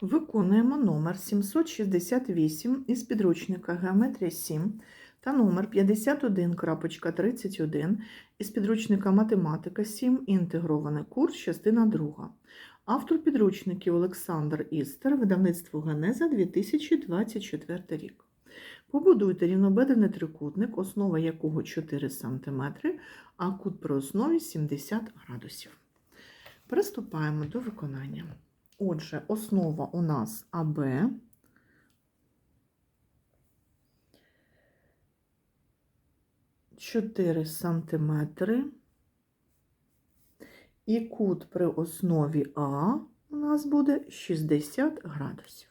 Виконуємо номер 768 із підручника Геометрія 7 та номер 51.31 із підручника Математика 7. Інтегрований курс, частина 2. Автор підручників Олександр Істер, видавництво Генеза 2024 рік. Побудуйте рівнобедрений трикутник, основа якого 4 см, а кут при основі 70 градусів. Приступаємо до виконання. Отже, основа у нас АБ. Чотири сантиметри. І кут при основі А у нас буде 60 градусів.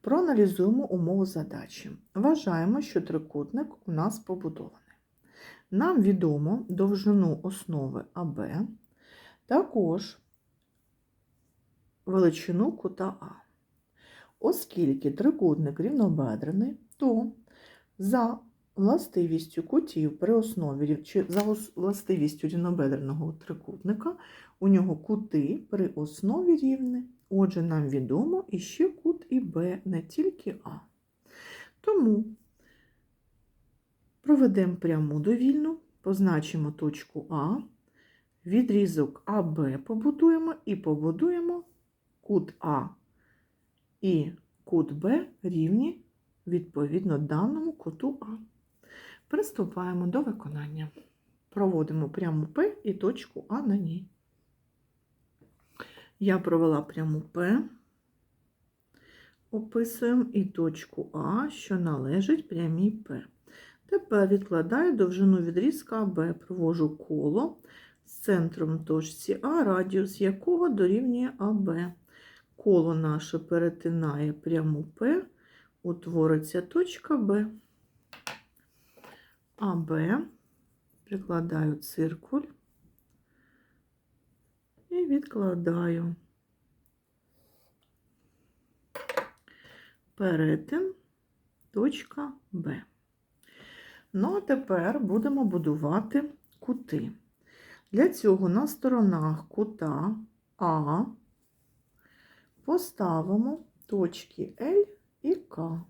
Проаналізуємо умову задачі. Вважаємо, що трикутник у нас побудований. Нам відомо довжину основи АБ, також величину кута А. Оскільки трикутник рівнобедрений, то за властивістю кутів при основі чи за властивістю рівнобедреного трикутника у нього кути при основі рівні. Отже, нам відомо іще кут і Б, не тільки А. Тому проведемо пряму довільну, позначимо точку А, відрізок АБ побудуємо і побудуємо кут А і кут Б рівні відповідно даному куту А. Приступаємо до виконання. Проводимо пряму П і точку А на ній. Я провела пряму П, описуємо і точку А, що належить прямій П. Тепер відкладаю довжину відрізка АБ, провожу коло з центром точці А, радіус якого дорівнює АБ. Коло наше перетинає пряму П, утвориться точка Б. АБ, прикладаю циркуль і відкладаю перетин точка Б. Ну, а тепер будемо будувати кути. Для цього на сторонах кута А поставимо точки L і К.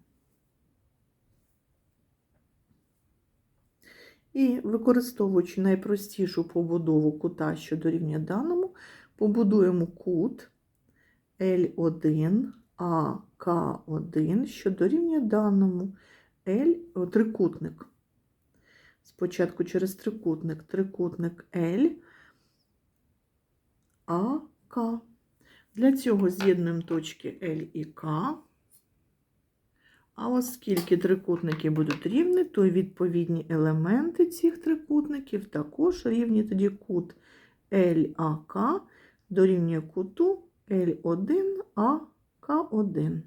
І використовуючи найпростішу побудову кута, що дорівнює даному, побудуємо кут L1, АК1, що дорівнює даному L, трикутник. Спочатку через трикутник, трикутник L, АК. Для цього з'єднуємо точки L і К. А оскільки трикутники будуть рівні, то відповідні елементи цих трикутників також рівні. Тоді кут LAK дорівнює куту L1AK1.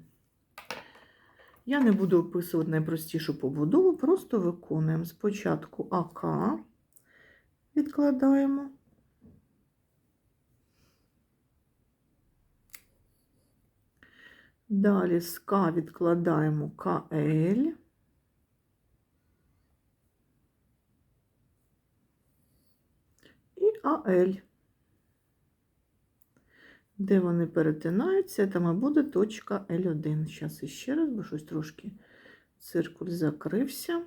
Я не буду описувати найпростішу побудову, просто виконуємо спочатку АК, відкладаємо. Далі з К відкладаємо КЛ. І АЛ. Де вони перетинаються, там і буде точка L1. Зараз іще раз, бо щось трошки циркуль закрився.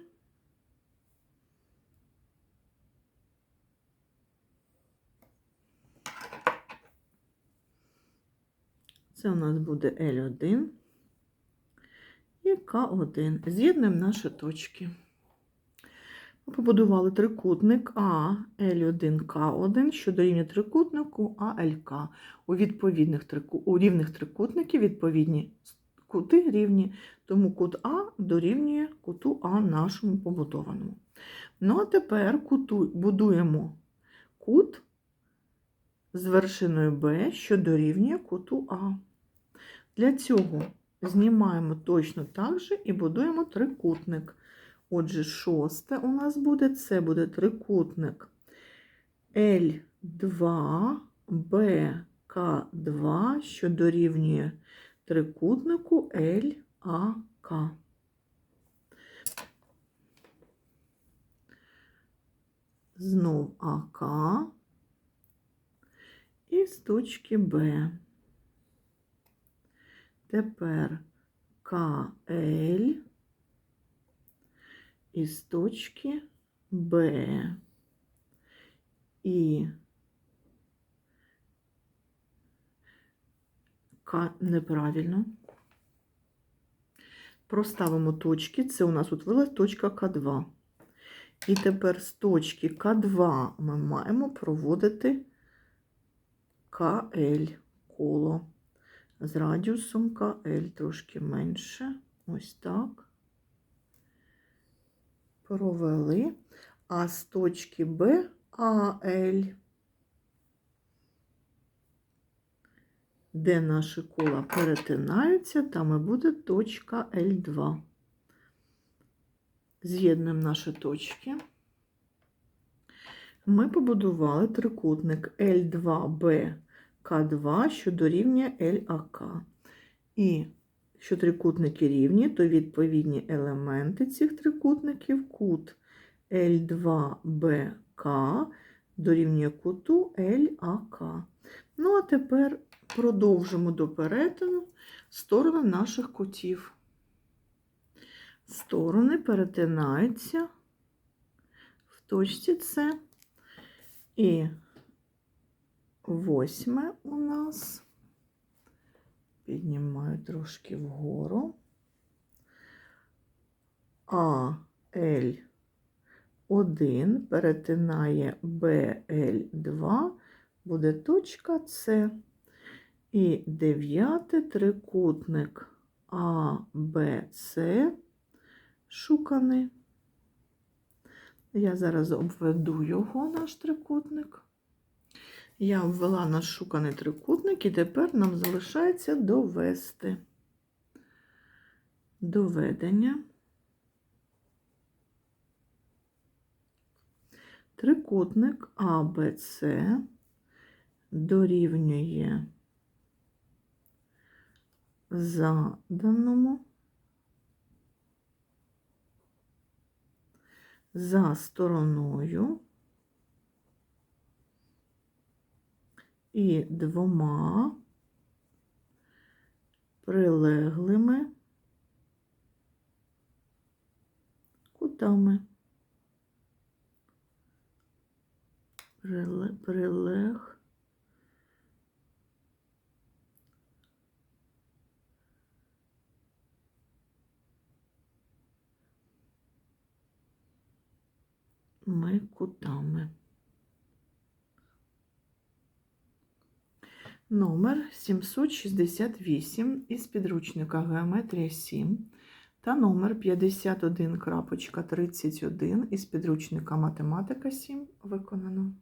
Це у нас буде L1 і К1. З'єднуємо наші точки. Ми побудували трикутник А L1К1, що дорівнює трикутнику АЛК. У відповідних у рівних трикутників відповідні кути рівні, тому кут А дорівнює куту А нашому побудованому. Ну, а тепер куту... будуємо кут з вершиною Б, що дорівнює куту А. Для цього знімаємо точно так же і будуємо трикутник. Отже, шосте у нас буде, це буде трикутник L2, BK2, що дорівнює трикутнику LAK. Знов АК і з точки Б. Тепер КЛ із точки Б і К неправильно. Проставимо точки. Це у нас утворилась точка К2. І тепер з точки К2 ми маємо проводити КЛ коло з радіусом КЛ трошки менше. Ось так. Провели. А з точки Б АЛ, де наші кола перетинаються, там і буде точка Л2. З'єднуємо наші точки. Ми побудували трикутник L2B К2, що дорівнює LAK. І якщо трикутники рівні, то відповідні елементи цих трикутників кут L2BK дорівнює куту LAK. Ну, а тепер продовжимо до перетину сторони наших кутів. Сторони перетинаються в точці С. І восьме у нас піднімаю трошки вгору. А L1 перетинає BL2, буде точка С. І дев'ятий трикутник ABC шуканий. Я зараз обведу його, наш трикутник. Я обвела наш шуканий трикутник, і тепер нам залишається довести. Доведення. Трикутник АБЦ дорівнює заданому за стороною і двома прилеглими кутами. Прилег. Ми кутами. Номер 768 із підручника Геометрія 7 та номер 51.31 із підручника Математика 7 виконано.